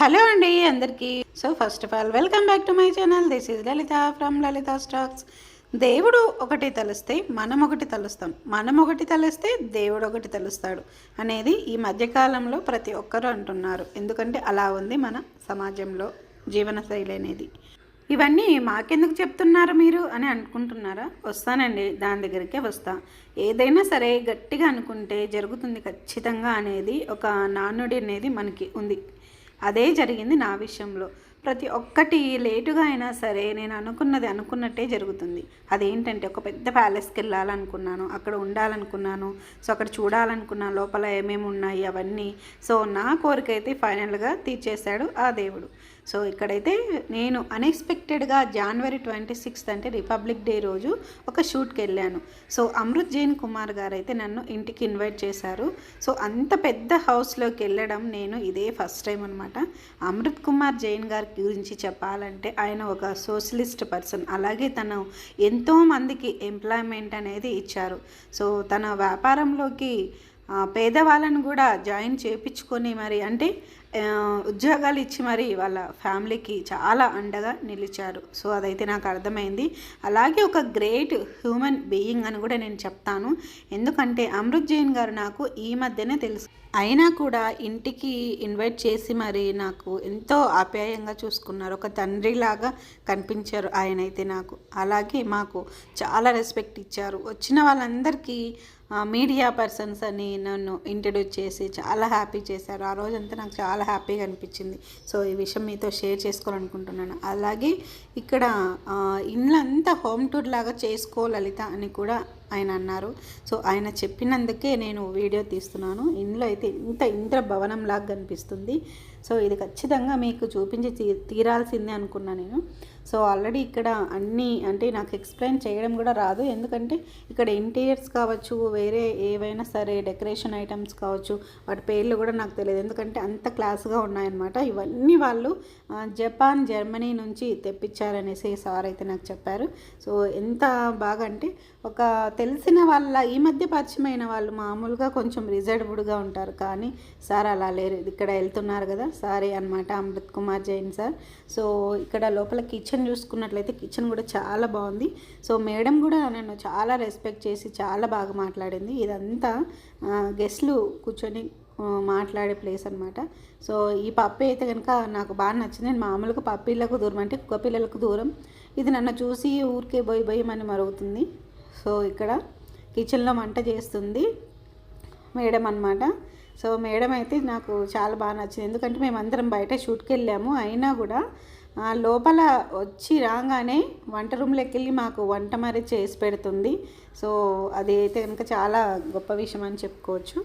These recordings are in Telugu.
హలో అండి అందరికీ. So first of all welcome back to my channel this is Lalitha from Lalitha stocks దేవుడు ఒకటి తలుస్తే మనం ఒకటి తలుస్తాం. మనం ఒకటి తలిస్తే దేవుడు ఒకటి తలుస్తాడు అనేది ఈ మధ్యకాలంలో ప్రతి ఒక్కరూ అంటున్నారు. ఎందుకంటే అలా ఉంది మన సమాజంలో జీవనశైలి అనేది. ఇవన్నీ మాకెందుకు చెప్తున్నారు మీరు అని అనుకుంటున్నారా? వస్తానండి దాని దగ్గరికే వస్తా. ఏదైనా సరే గట్టిగా అనుకుంటే జరుగుతుంది ఖచ్చితంగా అనేది ఒక నానుడి అనేది మనకి ఉంది. అదే జరిగింది నా విషయంలో. ప్రతి ఒక్కటి లేటుగా అయినా సరే నేను అనుకున్నది అనుకున్నట్టే జరుగుతుంది. అదేంటంటే ఒక పెద్ద ప్యాలెస్కి వెళ్ళాలనుకున్నాను అక్కడ ఉండాలనుకున్నాను సో అక్కడ చూడాలనుకున్నాను లోపల ఏమేమి ఉన్నాయి అవన్నీ. సో నా కోరిక అయితే ఫైనల్గా తీర్చేశాడు ఆ దేవుడు. సో ఇక్కడైతే నేను అన్ఎక్స్పెక్టెడ్గా జనవరి ట్వంటీ సిక్స్త్ అంటే రిపబ్లిక్ డే రోజు ఒక షూట్కి వెళ్ళాను. సో అమృత్ జైన్ కుమార్ గారు అయితే నన్ను ఇంటికి ఇన్వైట్ చేశారు. సో అంత పెద్ద హౌస్లోకి వెళ్ళడం నేను ఇదే ఫస్ట్ టైం అనమాట అమృత్ కుమార్ జైన్ గారి గురించి చెప్పాలంటే ఆయన ఒక సోషలిస్ట్ పర్సన్. అలాగే తను ఎంతో మందికి ఎంప్లాయ్మెంట్ అనేది ఇచ్చారు. సో తన వ్యాపారంలోకి పేదవాళ్ళను కూడా జాయిన్ చేపించుకొని మరి అంటే ఉద్యోగాలు ఇచ్చి మరి వాళ్ళ ఫ్యామిలీకి చాలా అండగా నిలిచారు. సో అదైతే నాకు అర్థమైంది. అలాగే ఒక గ్రేట్ హ్యూమన్ బీయింగ్ అని కూడా నేను చెప్తాను. ఎందుకంటే అమృత్ జైన్ గారు నాకు ఈ మధ్యనే తెలుసు. అయినా కూడా ఇంటికి ఇన్వైట్ చేసి మరి నాకు ఎంతో ఆప్యాయంగా చూసుకున్నారు. ఒక తండ్రిలాగా కనిపించారు ఆయన అయితే నాకు. అలాగే మాకు చాలా రెస్పెక్ట్ ఇచ్చారు. వచ్చిన వాళ్ళందరికీ మీడియా పర్సన్స్ అని నన్ను ఇంట్రడ్యూస్ చేసి చాలా హ్యాపీ చేశారు. ఆ రోజంతా నాకు చాలా హ్యాపీగా అనిపించింది. సో ఈ విషయం మీతో షేర్ చేసుకోవాలనుకుంటున్నాను. అలాగే ఇక్కడ ఇండ్లంతా హోమ్ టూర్ లాగా చేసుకో లలిత అని కూడా ఆయన అన్నారు. సో ఆయన చెప్పినందుకే నేను వీడియో తీస్తున్నాను. ఇందులో అయితే ఇంత ఇంద్ర భవనం లాగా కనిపిస్తుంది. సో ఇది ఖచ్చితంగా మీకు చూపించి తీ తీరాల్సిందే అనుకున్నా నేను. సో ఆల్రెడీ ఇక్కడ అన్నీ అంటే నాకు ఎక్స్ప్లెయిన్ చేయడం కూడా రాదు. ఎందుకంటే ఇక్కడ ఇంటీరియర్స్ కావచ్చు వేరే ఏవైనా సరే డెకరేషన్ ఐటమ్స్ కావచ్చు వాటి పేర్లు కూడా నాకు తెలియదు. ఎందుకంటే అంత క్లాస్గా ఉన్నాయన్నమాట. ఇవన్నీ వాళ్ళు జపాన్ జర్మనీ నుంచి తెప్పించారనేసి సార్ అయితే నాకు చెప్పారు. సో ఎంత బాగా అంటే ఒక తెలిసిన వాళ్ళ ఈ మధ్య పరిచయమైన వాళ్ళు మామూలుగా కొంచెం రిజర్వ్డ్గా ఉంటారు. కానీ సార్ అలా లేరు. ఇక్కడ వెళ్తున్నారు కదా సారీ అనమాట అమృత్ కుమార్ జైన్ సార్. సో ఇక్కడ లోపల కిచెన్ కిచెన్ చూసుకున్నట్లయితే కిచెన్ కూడా చాలా బాగుంది. సో మేడం కూడా నన్ను చాలా రెస్పెక్ట్ చేసి చాలా బాగా మాట్లాడింది. ఇదంతా గెస్ట్లు కూర్చొని మాట్లాడే ప్లేస్ అనమాట సో ఈ పప్పి అయితే కనుక నాకు బాగా నచ్చింది. నేను మామూలుగా పప్పీలకు దూరం అంటే కుక్క పిల్లలకు దూరం. ఇది నన్ను చూసి ఊరికే బొయ్యి బొయ్యి అని మరుగుతుంది. సో ఇక్కడ కిచెన్లో వంట చేస్తుంది మేడం అనమాట సో మేడం అయితే నాకు చాలా బాగా నచ్చింది. ఎందుకంటే మేమందరం బయట షూట్కి వెళ్ళాము. అయినా కూడా లోపల వచ్చి రాగానే వంట రూమ్లోకి వెళ్ళి మాకు వంట మరి చేసి పెడుతుంది. సో అది అయితే కనుక చాలా గొప్ప విషయం అని చెప్పుకోవచ్చు.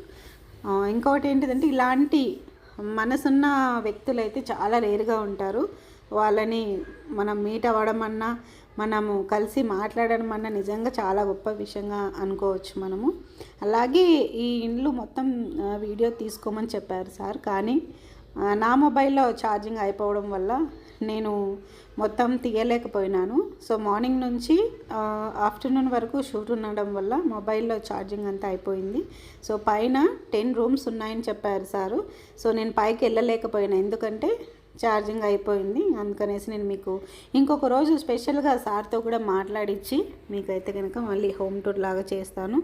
ఇంకొకటి ఏంటిదంటే ఇలాంటి మనసున్న వ్యక్తులు అయితే చాలా రేరుగా ఉంటారు. వాళ్ళని మనం మీట్ అవ్వడం అన్నా మనము కలిసి మాట్లాడడం అన్న నిజంగా చాలా గొప్ప విషయంగా అనుకోవచ్చు మనము. అలాగే ఈ ఇండ్లు మొత్తం వీడియో తీసుకోమని చెప్పారు సార్. కానీ నా మొబైల్లో ఛార్జింగ్ అయిపోవడం వల్ల నేను మొత్తం తీయలేకపోయినాను. సో మార్నింగ్ నుంచి ఆఫ్టర్నూన్ వరకు షూట్ ఉండడం వల్ల మొబైల్లో ఛార్జింగ్ అంతా అయిపోయింది. సో పైన టెన్ రూమ్స్ ఉన్నాయని చెప్పారు సారు. సో నేను పైకి వెళ్ళలేకపోయినా. ఎందుకంటే ఛార్జింగ్ అయిపోయింది. అందుకనేసి నేను మీకు ఇంకొక రోజు స్పెషల్గా సార్తో కూడా మాట్లాడించి మీకైతే కనుక మళ్ళీ హోమ్ టూర్ లాగా చేస్తాను.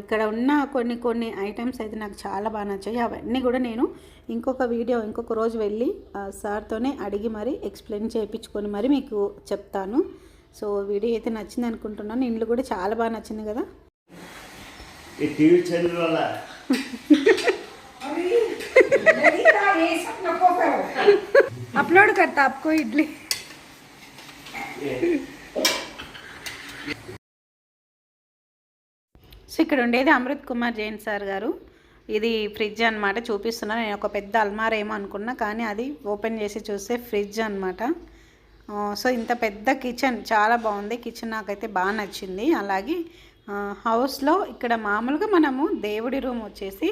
ఇక్కడ ఉన్న కొన్ని కొన్ని ఐటమ్స్ అయితే నాకు చాలా బాగా నచ్చాయి. అవన్నీ కూడా నేను ఇంకొక వీడియో ఇంకొక రోజు వెళ్ళి సార్తోనే అడిగి మరీ ఎక్స్ప్లెయిన్ చేయించుకొని మరి మీకు చెప్తాను. సో వీడియో అయితే నచ్చింది అనుకుంటున్నాను. ఇండ్లు కూడా చాలా బాగా నచ్చింది కదా. అప్లోడ్ కర్తా ఇడ్లీ. సో ఇక్కడ ఉండేది అమృత్ కుమార్ జైన్ సార్ గారు. ఇది ఫ్రిడ్జ్ అనమాట చూపిస్తున్నాను నేను ఒక పెద్ద అల్మార్ ఏమో అనుకున్నా కానీ అది ఓపెన్ చేసి చూస్తే ఫ్రిడ్జ్ అనమాట సో ఇంత పెద్ద కిచెన్ చాలా బాగుంది. కిచెన్ నాకైతే బాగా నచ్చింది. అలాగే హౌస్లో ఇక్కడ మామూలుగా మనము దేవుడి రూమ్ వచ్చేసి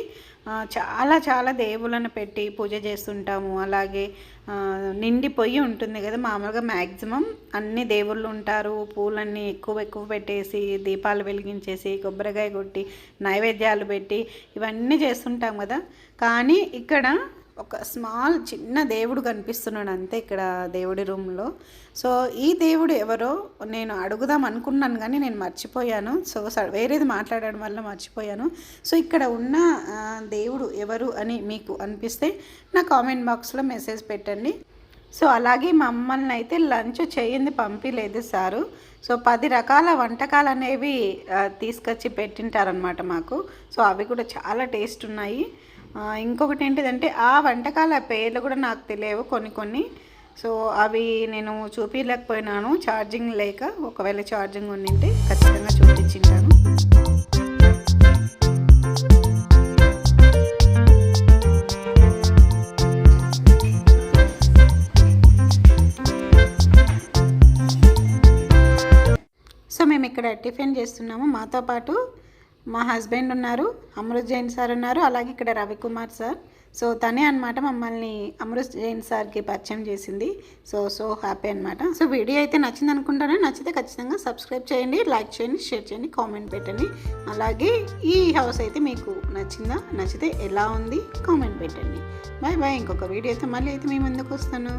చాలా చాలా దేవుళ్ళను పెట్టి పూజ చేస్తుంటాము. అలాగే నిండిపోయి ఉంటుంది కదా మామూలుగా మ్యాక్సిమం అన్ని దేవుళ్ళు ఉంటారు. పూలన్నీ ఎక్కువ ఎక్కువ పెట్టేసి దీపాలు వెలిగించేసి కొబ్బరికాయ కొట్టి నైవేద్యాలు పెట్టి ఇవన్నీ చేస్తుంటాం కదా. కానీ ఇక్కడ ఒక స్మాల్ చిన్న దేవుడు కనిపిస్తున్నాడు అంతే ఇక్కడ దేవుడి రూమ్లో. సో ఈ దేవుడు ఎవరో నేను అడుగుదాం అనుకున్నాను కానీ నేను మర్చిపోయాను. సో స- వేరేది మాట్లాడడం వల్ల మర్చిపోయాను. సో ఇక్కడ ఉన్న దేవుడు ఎవరు అని మీకు అనిపిస్తే నా కామెంట్ బాక్స్లో మెసేజ్ పెట్టండి. సో అలాగే మమ్మల్ని అయితే లంచ్ చేయింది పంపిలేదు సారు. సో పది రకాల వంటకాలు అనేవి తీసుకొచ్చి పెట్టింటారనమాట మాకు. సో అవి కూడా చాలా టేస్ట్ ఉన్నాయి. ఇంకొకటి ఏంటిదంటే ఆ వంటకాల పేర్లు కూడా నాకు తెలియవు కొన్ని కొన్ని. సో అవి నేను చూపించలేకపోయినాను ఛార్జింగ్ లేక ఒకవేళ ఛార్జింగ్ ఉండింటే ఖచ్చితంగా చూపించింటాను. ఇక్కడ టిఫిన్ చేస్తున్నాము. మాతో పాటు మా హస్బెండ్ ఉన్నారు అమృత్ జైన్ సార్ ఉన్నారు అలాగే ఇక్కడ రవికుమార్ సార్. సో తనే అనమాట మమ్మల్ని అమృత్ జైన్ సార్కి పరిచయం చేసింది. సో సో హ్యాపీ అనమాట సో వీడియో అయితే నచ్చింది అనుకుంటాను. నచ్చితే ఖచ్చితంగా సబ్స్క్రైబ్ చేయండి లైక్ చేయండి షేర్ చేయండి కామెంట్ పెట్టండి. అలాగే ఈ హౌస్ అయితే మీకు నచ్చిందా? నచ్చితే ఎలా ఉంది? కామెంట్ పెట్టండి. బాయ్ బాయ్ ఇంకొక వీడియో అయితే మళ్ళీ అయితే మీ ముందుకు వస్తాను.